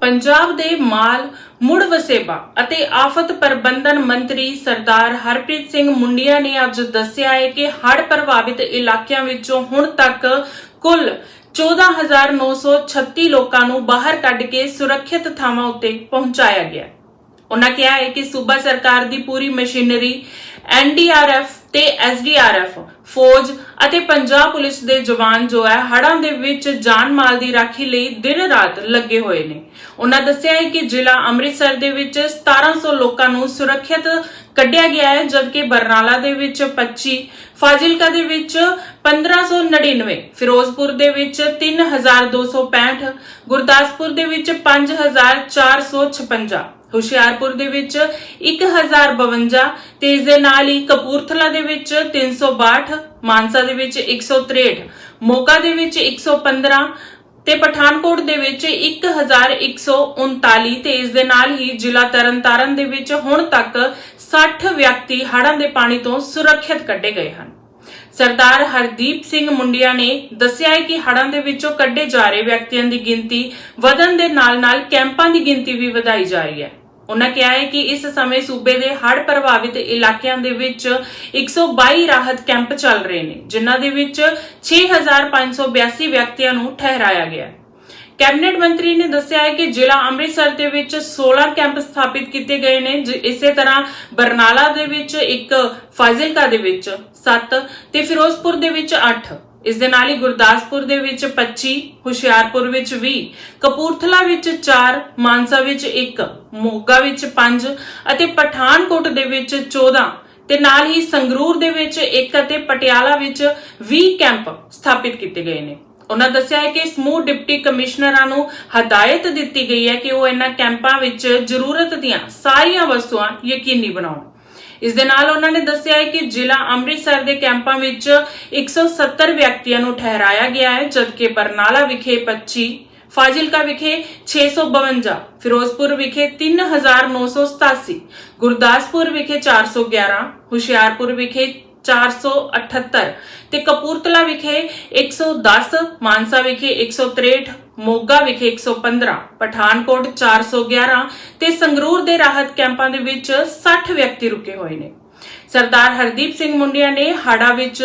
ਪੰਜਾਬ ਦੇ ਮਾਲ, ਮੁੜ ਵਸੇਬਾ ਅਤੇ ਆਫਤ ਪ੍ਰਬੰਧਨ ਮੰਤਰੀ ਸਰਦਾਰ ਹਰਪ੍ਰੀਤ ਸਿੰਘ ਮੁੰਡੀਆਂ ਨੇ ਅੱਜ ਦੱਸਿਆ ਹੈ ਕਿ ਹੜ੍ਹ ਪ੍ਰਭਾਵਿਤ ਇਲਾਕਿਆਂ ਵਿੱਚੋਂ ਹੁਣ ਤੱਕ ਕੁੱਲ 14936 ਲੋਕਾਂ ਨੂੰ ਬਾਹਰ ਕੱਢ ਕੇ ਸੁਰੱਖਿਅਤ ਥਾਵਾਂ ਉੱਤੇ ਪਹੁੰਚਾਇਆ ਗਿਆ ਉਹਨਾਂ ਕਿਹਾ ਹੈ ਕਿ ਸੂਬਾ ਸਰਕਾਰ ਦੀ ਪੂਰੀ ਮਸ਼ੀਨਰੀ ਐਨਡੀਆਰਐਫ ਤੇ ਐਸਡੀਆਰਐਫ ਫੌਜ ਅਤੇ ਪੰਜਾਬ ਪੁਲਿਸ ਦੇ ਜਵਾਨ ਜੋ ਹੈ ਹੜਾਂ ਦੇ ਵਿੱਚ ਜਾਨ ਮਾਲ ਦੀ ਰਾਖੀ ਲਈ ਦਿਨ ਰਾਤ ਲੱਗੇ ਹੋਏ ਨੇ। ਉਹਨਾਂ ਦੱਸਿਆ ਹੈ ਕਿ ਜ਼ਿਲ੍ਹਾ ਅੰਮ੍ਰਿਤਸਰ ਦੇ ਵਿੱਚ 1700 ਲੋਕਾਂ ਨੂੰ ਸੁਰੱਖਿਅਤ ਕੱਢਿਆ ਗਿਆ ਹੈ, ਜਦਕਿ ਬਰਨਾਲਾ ਦੇ ਵਿੱਚ 25 ਫਾਜ਼ਿਲਕਾ ਦੇ ਵਿੱਚ 1599 ਫਿਰੋਜ਼ਪੁਰ ਦੇ ਵਿੱਚ 3265 ਗੁਰਦਾਸਪੁਰ ਦੇ ਵਿੱਚ 5456 ਹੁਸ਼ਿਆਰਪੁਰ ਦੇ ਵਿੱਚ 1052 ਤੇ ਇਸ ਦੇ ਨਾਲ ਹੀ ਕਪੂਰਥਲਾ ਦੇ ਵਿੱਚ 362 ਮਾਨਸਾ ਦੇ ਵਿੱਚ 163 ਮੋਗਾ ਦੇ ਵਿੱਚ 115 ਤੇ ਪਠਾਨਕੋਟ ਦੇ ਵਿੱਚ 1139 ਤੇ ਇਸ ਦੇ ਨਾਲ ਹੀ ਜ਼ਿਲ੍ਹਾ ਤਰਨਤਾਰਨ ਦੇ ਵਿੱਚ ਹੁਣ ਤੱਕ 60 ਵਿਅਕਤੀ ਹੜ੍ਹਾਂ ਦੇ ਪਾਣੀ ਤੋਂ ਸੁਰੱਖਿਅਤ ਕੱਢੇ ਗਏ ਹਨ। ਸਰਦਾਰ ਹਰਦੀਪ ਸਿੰਘ ਮੁੰਡਿਆ ਨੇ ਦੱਸਿਆ ਹੈ ਕਿ ਹੜ੍ਹਾਂ ਦੇ ਵਿੱਚੋਂ ਕੱਢੇ ਜਾ ਰਹੇ ਵਿਅਕਤੀਆਂ ਦੀ ਗਿਣਤੀ ਵਧਣ ਦੇ ਨਾਲ-ਨਾਲ ਕੈਂਪਾਂ ਦੀ ਗਿਣਤੀ ਵੀ ਵਧਾਈ ਜਾ ਰਹੀ ਹੈ। ਉਨ੍ਹਾਂ ਕਿਹਾ ਹੈ ਕਿ ਇਸ ਸਮੇਂ ਸੂਬੇ ਦੇ ਹੜ੍ਹ ਪ੍ਰਭਾਵਿਤ ਇਲਾਕਿਆਂ ਦੇ ਵਿੱਚ 122 ਰਾਹਤ ਕੈਂਪ ਚੱਲ ਰਹੇ ਨੇ, ਜਿਨ੍ਹਾਂ ਦੇ ਵਿੱਚ 6582 ਵਿਅਕਤੀਆਂ ਨੂੰ ਠਹਿਰਾਇਆ ਗਿਆ ਹੈ। ਕੈਬਨਿਟ ਮੰਤਰੀ ਨੇ ਦੱਸਿਆ ਹੈ ਕਿ ਜ਼ਿਲ੍ਹਾ ਅੰਮ੍ਰਿਤਸਰ ਦੇ ਵਿੱਚ 16 ਕੈਂਪ ਸਥਾਪਿਤ ਕੀਤੇ ਗਏ ਨੇ, ਜ- ਇਸੇ ਤਰ੍ਹਾਂ ਬਰਨਾਲਾ ਦੇ ਵਿੱਚ ਇੱਕ, ਫਾਜ਼ਿਲਕਾ ਦੇ ਵਿੱਚ 7 ਤੇ ਫਿਰੋਜ਼ਪੁਰ ਦੇ ਵਿੱਚ 8 ਇਸ ਦੇ ਨਾਲ ਹੀ ਗੁਰਦਾਸਪੁਰ ਦੇ ਵਿੱਚ 25 ਹੁਸ਼ਿਆਰਪੁਰ ਵਿੱਚ 20 ਕਪੂਰਥਲਾ ਵਿੱਚ 4 ਮਾਨਸਾ ਵਿੱਚ 1 ਮੋਗਾ ਵਿੱਚ 5 ਅਤੇ ਪਠਾਨਕੋਟ ਦੇ ਵਿੱਚ 14 ਤੇ ਨਾਲ ਹੀ ਸੰਗਰੂਰ ਦੇ ਵਿੱਚ 1 ਅਤੇ ਪਟਿਆਲਾ ਵਿੱਚ 20 ਕੈਂਪ ਸਥਾਪਿਤ ਕੀਤੇ ਗਏ ਨੇ। ਉਹਨਾਂ ਦੱਸਿਆ ਹੈ ਕਿ ਸਮੂਹ ਡਿਪਟੀ ਕਮਿਸ਼ਨਰਾਂ ਨੂੰ ਹਦਾਇਤ ਦਿੱਤੀ ਗਈ ਹੈ ਕਿ ਉਹ ਇਹਨਾਂ ਕੈਂਪਾਂ ਵਿੱਚ ਜ਼ਰੂਰਤ ਦੀਆਂ ਸਾਰੀਆਂ ਵਸਤੂਆਂ ਯਕੀਨੀ ਬਣਾਉਣ। ਇਸ ਦੇ ਨਾਲ ਉਹਨਾਂ ਨੇ ਦੱਸਿਆ ਹੈ ਕਿ ਜ਼ਿਲ੍ਹਾ ਅੰਮ੍ਰਿਤਸਰ ਦੇ ਕੈਂਪਾਂ ਵਿੱਚ 170 ਵਿਅਕਤੀਆਂ ਨੂੰ ਠਹਿਰਾਇਆ ਗਿਆ ਹੈ, ਜਦਕਿ ਬਰਨਾਲਾ ਵਿਖੇ 25 ਫਾਜ਼ਿਲਕਾ ਵਿਖੇ 652 ਫਿਰੋਜ਼ਪੁਰ ਵਿਖੇ 3987 ਗੁਰਦਾਸਪੁਰ ਵਿਖੇ 411 ਹੁਸ਼ਿਆਰਪੁਰ ਵਿਖੇ 478 ਤੇ ਕਪੂਰਤਲਾ ਵਿਖੇ 110 ਮਾਨਸਾ ਵਿਖੇ 163 ਮੋਗਾ ਵਿਖੇ 115 ਪਠਾਨਕੋਟ 411 ਤੇ ਸੰਗਰੂਰ ਦੇ ਰਾਹਤ ਕੈਂਪਾਂ ਦੇ ਵਿੱਚ 60 ਵਿਅਕਤੀ ਰੁਕੇ ਹੋਏ ਨੇ। ਸਰਦਾਰ ਹਰਦੀਪ ਸਿੰਘ ਮੁੰਡਿਆ ਨੇ ਹਾੜਾ ਵਿੱਚ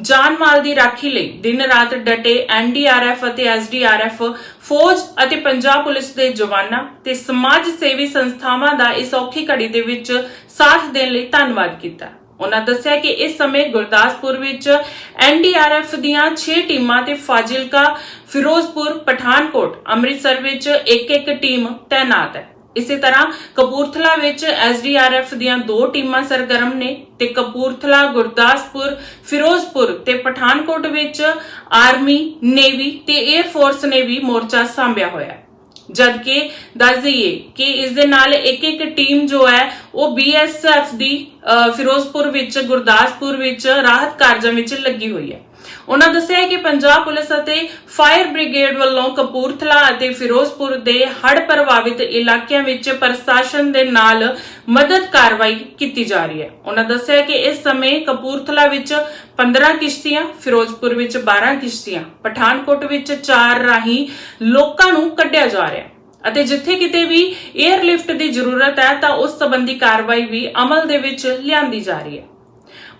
ਜਾਨ ਮਾਲ ਦੀ ਰਾਖੀ ਲਈ ਦਿਨ ਰਾਤ ਡਟੇ ਐਨਡੀਆਰਐਫ ਅਤੇ ਐਸਡੀਆਰਐਫ ਫੌਜ ਅਤੇ ਪੰਜਾਬ ਪੁਲਿਸ ਦੇ ਜਵਾਨਾਂ ਤੇ ਸਮਾਜ ਸੇਵੀ ਸੰਸਥਾਵਾਂ ਦਾ ਇਸ ਔਖੀ ਘੜੀ ਦੇ ਵਿੱਚ ਸਾਥ ਦੇਣ ਲਈ ਧੰਨਵਾਦ ਕੀਤਾ। ਉਹਨਾਂ ਦੱਸਿਆ ਕਿ ਇਸ ਸਮੇਂ ਗੁਰਦਾਸਪੁਰ ਵਿੱਚ ਐਨਡੀਆਰਐਫ ਦੀਆਂ 6 ਟੀਮਾਂ ਤੇ ਫਾਜ਼ਿਲਕਾ, ਫਿਰੋਜ਼ਪੁਰ, ਪਠਾਨਕੋਟ, ਅੰਮ੍ਰਿਤਸਰ ਵਿੱਚ ਇੱਕ ਇੱਕ ਟੀਮ ਤਾਇਨਾਤ ਹੈ। ਇਸੇ ਤਰ੍ਹਾਂ ਕਪੂਰਥਲਾ ਵਿੱਚ ਐਸਡੀਆਰਐਫ ਦੀਆਂ ਦੋ ਟੀਮਾਂ ਸਰਗਰਮ ਨੇ ਤੇ ਕਪੂਰਥਲਾ, ਗੁਰਦਾਸਪੁਰ, ਫਿਰੋਜ਼ਪੁਰ ਤੇ ਪਠਾਨਕੋਟ ਵਿੱਚ ਆਰਮੀ, ਨੇਵੀ ਤੇ 에ਅਰ ਫੋਰਸ ਨੇ ਵੀ ਮੋਰਚਾ ਸਾਂਭਿਆ ਹੋਇਆ ਹੈ। ਜਦਕਿ ਦੱਸ ਦਈਏ ਕਿ ਇਸ ਦੇ ਨਾਲ ਇੱਕ ਇੱਕ ਟੀਮ ਜੋ ਹੈ, ਉਹ ਬੀਐਸਐਫ ਦੀ ਫਿਰੋਜ਼ਪੁਰ ਵਿੱਚ, ਗੁਰਦਾਸਪੁਰ ਵਿੱਚ ਰਾਹਤ ਕਾਰਜਾਂ ਵਿੱਚ ਲੱਗੀ ਹੋਈ ਹੈ। ਉਹਨਾਂ ਦੱਸਿਆ ਕਿ ਪੰਜਾਬ ਪੁਲਿਸ ਅਤੇ ਫਾਇਰ ਬ੍ਰਿਗੇਡ ਵੱਲੋਂ ਕਪੂਰਥਲਾ ਅਤੇ ਫਿਰੋਜ਼ਪੁਰ ਦੇ ਹੜ੍ਹ ਪ੍ਰਭਾਵਿਤ ਇਲਾਕਿਆਂ ਵਿੱਚ ਪ੍ਰਸ਼ਾਸਨ ਦੇ ਨਾਲ ਮਦਦ ਕਾਰਵਾਈ ਕੀਤੀ ਜਾ ਰਹੀ ਹੈ। ਉਹਨਾਂ ਦੱਸਿਆ ਕਿ ਇਸ ਸਮੇਂ ਕਪੂਰਥਲਾ ਵਿੱਚ 15 ਕਿਸ਼ਤੀਆਂ, ਫਿਰੋਜ਼ਪੁਰ ਵਿੱਚ 12 ਕਿਸ਼ਤੀਆਂ, ਪਠਾਨਕੋਟ ਵਿੱਚ 4 ਰਾਹੀਂ ਲੋਕਾਂ ਨੂੰ ਕੱਢਿਆ ਜਾ ਰਿਹਾ ਹੈ ਅਤੇ ਜਿੱਥੇ ਕਿਤੇ ਵੀ 에ਅਰਲਿਫਟ ਦੀ ਜ਼ਰੂਰਤ ਹੈ ਤਾਂ ਉਸ ਸੰਬੰਧੀ ਕਾਰਵਾਈ ਵੀ ਅਮਲ ਦੇ ਵਿੱਚ ਲਿਆਂਦੀ ਜਾ ਰਹੀ ਹੈ।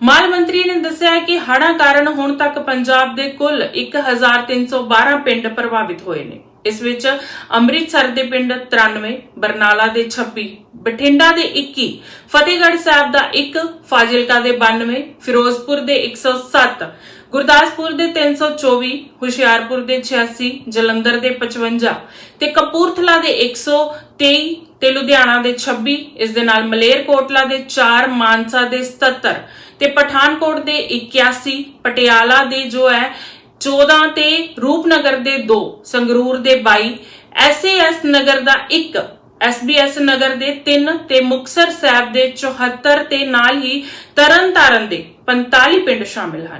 ਮਾਲ ਮੰਤਰੀ ਨੇ ਦੱਸਿਆ ਕਿ ਹੜ੍ਹਾਂ ਕਾਰਨ ਹੁਣ ਤੱਕ ਪੰਜਾਬ ਦੇ ਕੁੱਲ 1312 ਪਿੰਡ ਪ੍ਰਭਾਵਿਤ ਹੋਏ ਨੇ। ਇਸ ਵਿੱਚ ਅੰਮ੍ਰਿਤਸਰ ਦੇ ਪਿੰਡ 93 ਬਰਨਾਲਾ ਦੇ 26 ਬਠਿੰਡਾ ਦੇ 21 ਫਤਿਹਗੜ੍ਹ ਸਾਹਿਬ ਦਾ 1 ਫਾਜ਼ਿਲਕਾ ਦੇ 92 ਫਿਰੋਜ਼ਪੁਰ ਦੇ 107 ਗੁਰਦਾਸਪੁਰ ਦੇ 324 ਹੁਸ਼ਿਆਰਪੁਰ ਦੇ 86 ਜਲੰਧਰ ਦੇ 55 ਤੇ ਕਪੂਰਥਲਾ ਦੇ 123 ਤੇ ਲੁਧਿਆਣਾ ਦੇ 26 ਇਸ ਦੇ ਨਾਲ ਮਲੇਰਕੋਟਲਾ ਦੇ 4 ਮਾਨਸਾ ਦੇ 77 ਤੇ ਪਠਾਨਕੋਟ ਦੇ 81 ਪਟਿਆਲਾ ਦੇ ਜੋ ਹੈ 14 ਤੇ ਰੂਪਨਗਰ ਦੇ 2 ਸੰਗਰੂਰ ਦੇ 22 ਐਸਏਐਸ ਨਗਰ ਦਾ 1 ਐਸਬੀਐਸ ਨਗਰ ਦੇ 3 ਤੇ ਮੁਕਸਰ ਸਾਹਿਬ ਦੇ 74 ਤੇ ਨਾਲ ਹੀ ਤਰਨਤਾਰਨ ਦੇ 45 ਪਿੰਡ ਸ਼ਾਮਿਲ ਹਨ।